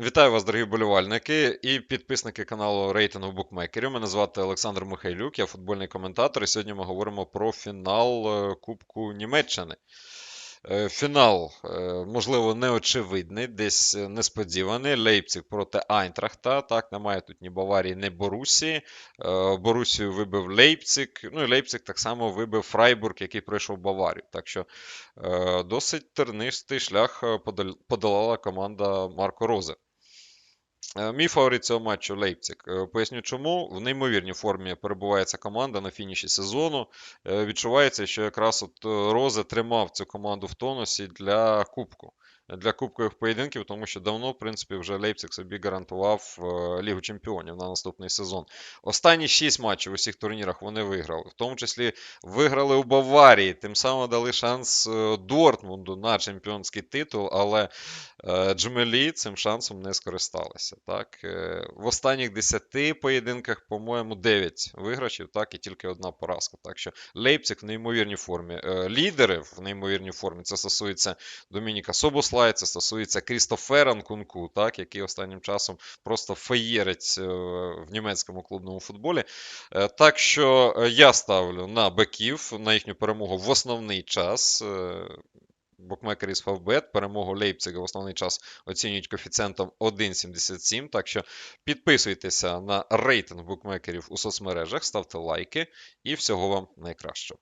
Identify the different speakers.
Speaker 1: Вітаю вас, дорогі болівальники і підписники каналу рейтингу букмекерів. Мене звати Олександр Михайлюк, я футбольний коментатор. І сьогодні ми говоримо про фінал е, Кубку Німеччини. Е, Фінал, е, можливо, неочевидний, десь несподіваний. Лейпциг проти Айнтрахта. Так, немає тут ні Баварії, ні Борусії. Е, Борусію вибив Лейпциг. Ну і Лейпциг так само вибив Фрайбург, який пройшов Баварію. Так що досить тернистий шлях подолала команда Марко Розе. Е, Мій фаворит цього матчу Лейпциг. Е, Поясню чому. В неймовірній формі перебуває ця команда на фініші сезону. Е, Відчувається, що якраз от Розе тримав цю команду в тонусі для Кубку. Для кубкових поєдинків, тому що давно, в принципі, вже Лейпциг собі гарантував е, Лігу Чемпіонів на наступний сезон. Останні шість матчів у всіх турнірах вони виграли, в тому числі виграли у Баварії, тим самим дали шанс е, Дортмунду на чемпіонський титул, але е, Джмелі цим шансом не скористалися. Так? В останніх 10 поєдинках, по-моєму, 9 виграшів, так, і тільки одна поразка. Так що Лейпциг в неймовірній формі. Лідери в неймовірній формі. Це стосується Домініка Собослай, це стосується Крістофера Нкунку, так, який останнім часом просто феєрить е, в німецькому клубному футболі. Е, Так що е, я ставлю на беків, на їхню перемогу в основний час. Букмекери з Фавбет перемогу Лейпцига в основний час оцінюють коефіцієнтом 1,77. Так що підписуйтеся на рейтинг букмекерів у соцмережах, ставте лайки і всього вам найкращого.